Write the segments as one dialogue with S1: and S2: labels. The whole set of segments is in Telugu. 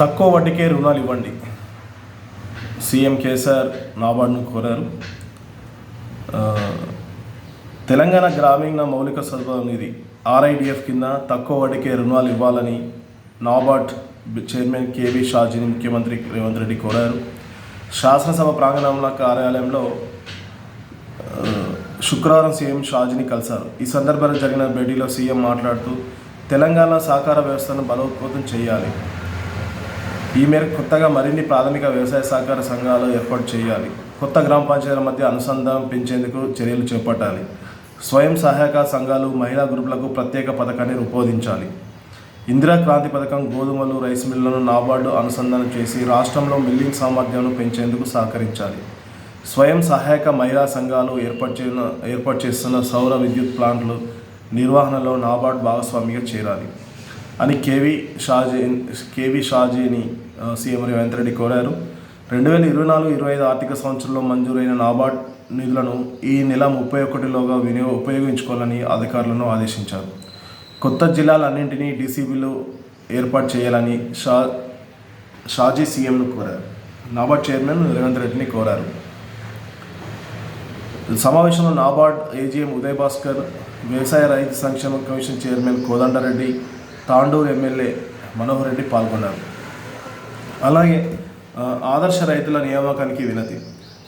S1: తక్కువ వడ్డీకే రుణాలు ఇవ్వండి. సీఎం కేసీఆర్ నాబార్డును కోరారు. తెలంగాణ గ్రామీణ మౌలిక సదుపాయం నిధి ఆర్ఐడిఎఫ్ కింద తక్కువ వడ్డీకే రుణాలు ఇవ్వాలని నాబార్డ్ చైర్మన్ కేవీ షాజీని ముఖ్యమంత్రి రేవంత్ రెడ్డి కోరారు. శాసనసభ ప్రాంగణంలో కార్యాలయంలో శుక్రవారం సీఎం షాజీని కలిశారు. ఈ సందర్భంగా జరిగిన భేటీలో సీఎం మాట్లాడుతూ తెలంగాణ సహకార వ్యవస్థను బలోపేతం చేయాలి. ఈ మేరకు కొత్తగా మరిన్ని ప్రాథమిక వ్యవసాయ సహకార సంఘాలు ఏర్పాటు చేయాలి. కొత్త గ్రామ పంచాయతీల మధ్య అనుసంధానం పెంచేందుకు చర్యలు చేపట్టాలి. స్వయం సహాయక సంఘాలు మహిళా గ్రూపులకు ప్రత్యేక పథకాన్ని రూపొందించాలి. ఇందిరా క్రాంతి పథకం గోధుమలు రైస్ మిల్లులను నాబార్డు అనుసంధానం చేసి రాష్ట్రంలో మిల్లింగ్ సామర్థ్యాలను పెంచేందుకు సహకరించాలి. స్వయం సహాయక మహిళా సంఘాలు ఏర్పాటు చేయన ఏర్పాటు చేస్తున్న సౌర విద్యుత్ ప్లాంట్లు నిర్వహణలో నాబార్డ్ భాగస్వామిగా చేరాలి. అని కేవీ షాజీ కేవీ షాజీని సీఎం రేవంత్ రెడ్డి కోరారు. రెండు వేల ఇరవై నాలుగు ఇరవై ఐదు ఆర్థిక సంవత్సరంలో మంజూరైన నాబార్డ్ నిధులను ఈ నెల ముప్పై ఒకటిలోగా వినియోగ ఉపయోగించుకోవాలని అధికారులను ఆదేశించారు. కొత్త జిల్లాలన్నింటినీ డీసీబీలు ఏర్పాటు చేయాలని షా షాజీ సీఎంను కోరారు. నాబార్డ్ చైర్మన్ రేవంత్ రెడ్డిని కోరారు. సమావేశంలో నాబార్డ్ ఏజీఎం ఉదయ్ భాస్కర్ వ్యవసాయ రైతు సంక్షేమ commission chairman Kodandareddy Tandur MLA Manohar Reddy పాల్గొన్నారు. అలాగే ఆదర్శ రైతుల నియామకానికి వినతి.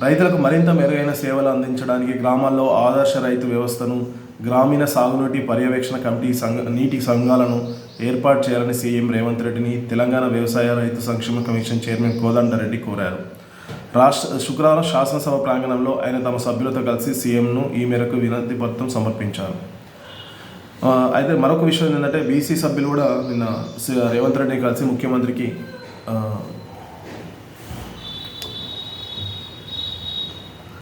S1: రైతులకు మరింత మెరుగైన సేవలు అందించడానికి గ్రామాల్లో ఆదర్శ రైతు వ్యవస్థను గ్రామీణ సాగునీటి పర్యవేక్షణ కమిటీ సంఘ నీటి సంఘాలను ఏర్పాటు చేయాలని సీఎం రేవంత్ రెడ్డిని తెలంగాణ వ్యవసాయ రైతు సంక్షేమ కమిషన్ చైర్మన్ కోదండరెడ్డి కోరారు. రాష్ట్ర శుక్రవారం శాసనసభ ప్రాంగణంలో ఆయన తమ సభ్యులతో కలిసి సీఎంను ఈ మేరకు వినతి పత్రం సమర్పించారు. అయితే మరొక విషయం ఏంటంటే బీసీ సభ్యులు కూడా నిన్న రేవంత్ రెడ్డిని కలిసి ముఖ్యమంత్రికి